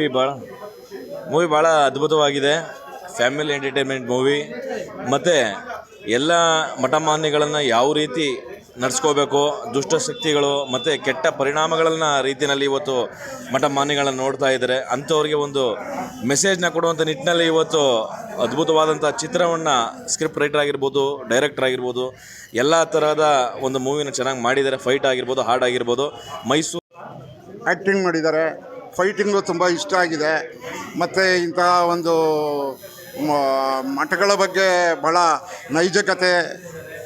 Movie ಭಾಳ movie ಭಾಳ ಅದ್ಭುತವಾಗಿದೆ. ಫ್ಯಾಮಿಲಿ ಎಂಟರ್ಟೈನ್ಮೆಂಟ್ ಮೂವಿ ಮತ್ತು ಎಲ್ಲ ಮಠಮಾನ್ಯಗಳನ್ನು ಯಾವ ರೀತಿ ನಡೆಸ್ಕೋಬೇಕು ದುಷ್ಟಶಕ್ತಿಗಳು ಮತ್ತು ಕೆಟ್ಟ ಪರಿಣಾಮಗಳನ್ನು ರೀತಿಯಲ್ಲಿ ಇವತ್ತು ಮಠಮಾನ್ಯಗಳನ್ನು ನೋಡ್ತಾ ಇದ್ದಾರೆ. ಅಂಥವ್ರಿಗೆ ಒಂದು ಮೆಸೇಜ್ನ ಕೊಡುವಂಥ ನಿಟ್ಟಿನಲ್ಲಿ ಇವತ್ತು ಅದ್ಭುತವಾದಂಥ ಚಿತ್ರವನ್ನು ಸ್ಕ್ರಿಪ್ಟ್ ರೈಟರ್ ಆಗಿರ್ಬೋದು ಡೈರೆಕ್ಟರ್ ಆಗಿರ್ಬೋದು, ಎಲ್ಲ ಥರದ ಒಂದು ಮೂವಿನ ಚೆನ್ನಾಗಿ ಮಾಡಿದ್ದಾರೆ. ಫೈಟ್ ಆಗಿರ್ಬೋದು ಹಾಡ್ ಆಗಿರ್ಬೋದು, ಮೈಸೂರು ಆ್ಯಕ್ಟಿಂಗ್ ಮಾಡಿದ್ದಾರೆ. ಫೈಟಿಂಗು ತುಂಬ ಇಷ್ಟ ಆಗಿದೆ. ಮತ್ತು ಇಂತಹ ಒಂದು ಮಠಗಳ ಬಗ್ಗೆ ಭಾಳ ನೈಜಕತೆ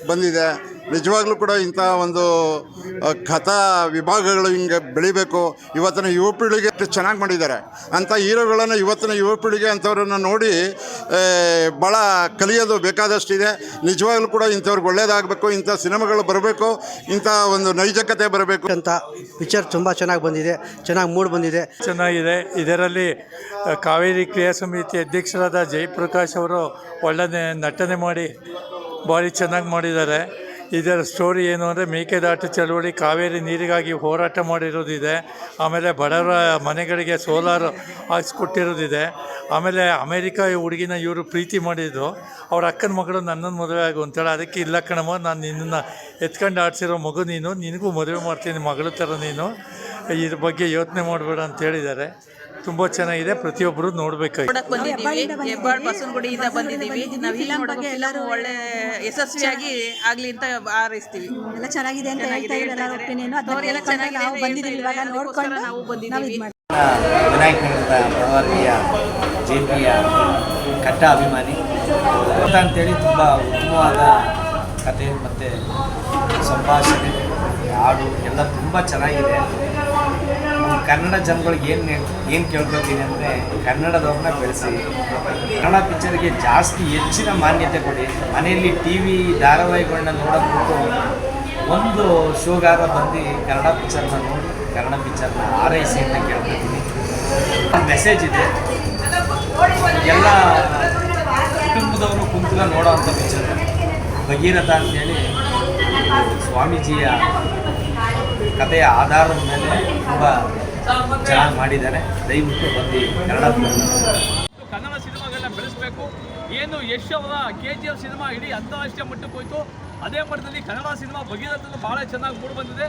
ಬಂದಿದೆ. ನಿಜವಾಗ್ಲೂ ಕೂಡ ಇಂಥ ಒಂದು ಕಥಾ ವಿಭಾಗಗಳು ಹಿಂಗೆ ಬೆಳಿಬೇಕು. ಇವತ್ತಿನ ಯುವ ಪೀಳಿಗೆ ಎಷ್ಟು ಚೆನ್ನಾಗಿ ಮಾಡಿದ್ದಾರೆ. ಅಂಥ ಹೀರೋಗಳನ್ನು ಇವತ್ತಿನ ಯುವ ಪೀಳಿಗೆ ಅಂಥವ್ರನ್ನ ನೋಡಿ ಭಾಳ ಕಲಿಯೋದು ಬೇಕಾದಷ್ಟಿದೆ. ನಿಜವಾಗ್ಲೂ ಕೂಡ ಇಂಥವ್ರಿಗೆ ಒಳ್ಳೇದಾಗಬೇಕು ಇಂಥ ಸಿನಿಮಾಗಳು ಬರಬೇಕು ಇಂಥ ಒಂದು ನೈಜಕತೆ ಬರಬೇಕು. ಅಂತ ಪಿಕ್ಚರ್ ತುಂಬ ಚೆನ್ನಾಗಿ ಬಂದಿದೆ ಚೆನ್ನಾಗಿ ಮೂಡ್ ಬಂದಿದೆ. ಚೆನ್ನಾಗಿದೆ. ಇದರಲ್ಲಿ ಕಾವೇರಿ ಕ್ರಿಯಾ ಸಮಿತಿ ಅಧ್ಯಕ್ಷರಾದ ಜಯಪ್ರಕಾಶ್ ಅವರು ಒಳ್ಳೆ ನಟನೆ ಮಾಡಿ ಭಾರಿ ಚೆನ್ನಾಗಿ ಮಾಡಿದ್ದಾರೆ. ಇದರ ಸ್ಟೋರಿ ಏನು ಅಂದರೆ ಮೇಕೆದಾಟು ಚಳುವಳಿ, ಕಾವೇರಿ ನೀರಿಗಾಗಿ ಹೋರಾಟ ಮಾಡಿರೋದಿದೆ. ಆಮೇಲೆ ಬಡವರ ಮನೆಗಳಿಗೆ ಸೋಲಾರ್ ಹಾಕ್ಸ್ಕೊಟ್ಟಿರೋದಿದೆ. ಆಮೇಲೆ ಅಮೇರಿಕ ಹುಡುಗಿನ ಇವರು ಪ್ರೀತಿ ಮಾಡಿದ್ದು. ಅವ್ರ ಅಕ್ಕನ ಮಗಳು ನನ್ನನ್ನು ಮದುವೆ ಆಗು ಅಂತೇಳಿ ಅದಕ್ಕೆ ಇಲ್ಲ ಕಣಮ್ಮ, ನಾನು ನಿನ್ನನ್ನು ಎತ್ಕೊಂಡು ಆಡ್ಸಿರೋ ಮಗು ನೀನು, ನಿನಗೂ ಮದುವೆ ಮಾಡ್ತೀನಿ, ಮಗಳ ಥರ ನೀನು. ಇದ್ರ ಬಗ್ಗೆ ಯೋಚನೆ ಮಾಡಬೇಡ ಅಂತ ಹೇಳಿದ್ದಾರೆ. ತುಂಬ ಚೆನ್ನಾಗಿದೆ. ಪ್ರತಿಯೊಬ್ಬರು ನೋಡ್ಬೇಕಾಗಿ. ನೋಡಕ್ ಬಂದಿದ್ದೀವಿ. ಹೆಬ್ಬಾಳ್ ಬಸವನಗುಡಿಯಿಂದ ಬಂದಿದ್ದೀವಿ. ನಾವು ಇಲ್ಲಿ ನೋಡೋಕೆ ಎಲ್ಲರೂ ಒಳ್ಳೆ ಯಶಸ್ವಿಯಾಗಿ ಆಗ್ಲಿ ಅಂತ ಹಾರೈಸ್ತೀವಿ ಎಲ್ಲ ಚೆನ್ನಾಗಿದೆ ಅಂತ ಹೇಳ್ತಾ ಇದ್ದಾರೆ ಒಪಿನಿಯನ್ ಚೆನ್ನಾಗಿದೆ ನಾವು ಬಂದಿದ್ದೀವಿ. ಇವಾಗ ನೋಡ್ಕೊಂಡು ನಾವು ಬಂದಿದ್ದೀವಿ ವಿನಾಯಕ ನಗರದ ಬಡವರ್ಗೀಯ ಜೆ ಪಿಯ ಕಟ್ಟ ಅಭಿಮಾನಿ. ಅಂತ ಅಂತೇಳಿ ತುಂಬ ಉತ್ತಮವಾದ ಕತೆ ಮತ್ತು ಸಂಭಾಷಣೆ ಹಾಡು ಎಲ್ಲ ತುಂಬ ಚೆನ್ನಾಗಿದೆ. ಕನ್ನಡ ಜನಗಳಿಗೆ ಏನು ಏನು ಕೇಳ್ಕೊತೀನಿ ಅಂದರೆ ಕನ್ನಡದವ್ರನ್ನ ಬೆಳೆಸಿ, ಕನ್ನಡ ಪಿಕ್ಚರ್ಗೆ ಜಾಸ್ತಿ ಹೆಚ್ಚಿನ ಮಾನ್ಯತೆ ಕೊಡಿ. ಮನೆಯಲ್ಲಿ ಟಿ ವಿ ಧಾರಾವಾಹಿಗಳನ್ನ ನೋಡೋದು ಒಂದು ಶೋಗಾರ ಬಂದು ಕನ್ನಡ ಪಿಕ್ಚರ್ನ ನೋಡಿ, ಕನ್ನಡ ಪಿಕ್ಚರ್ನ ಆರೈಸಿ ಅಂತ ಕೇಳ್ಕೊತೀನಿ ಮೆಸೇಜ್ ಇದೆ. ಎಲ್ಲ ಕುಟುಂಬದವರು ಕುಂತಲ ನೋಡೋ ಅಂಥ ಪಿಕ್ಚರ್ ಭಗೀರಥ ಅಂತೇಳಿ ಸ್ವಾಮೀಜಿಯ ಕಥೆಯ ಆಧಾರದ ಮೇಲೆ ತುಂಬ ಚೆನ್ನಾಗಿ ಮಾಡಿದ್ದಾರೆ. ದಯವಿಟ್ಟು ಬಂದು ಕನ್ನಡ ಕನ್ನಡ ಸಿನಿಮಾಗಳನ್ನ ಬೆಳೆಸಬೇಕು. ಏನು ಯಶ್ ಅವರ ಕೆ ಜಿ ಎಫ್ ಸಿನಿಮಾ ಇಡೀ ಅಂತಾರಾಷ್ಟ್ರೀಯ ಮಟ್ಟಕ್ಕೆ ಹೋಯ್ತು. ಅದೇ ಮಟ್ಟದಲ್ಲಿ ಕನ್ನಡ ಸಿನಿಮಾ ಭಗೀರಥನು ಬಹಳ ಚೆನ್ನಾಗಿ ಮೂಡಿ ಬಂದಿದೆ.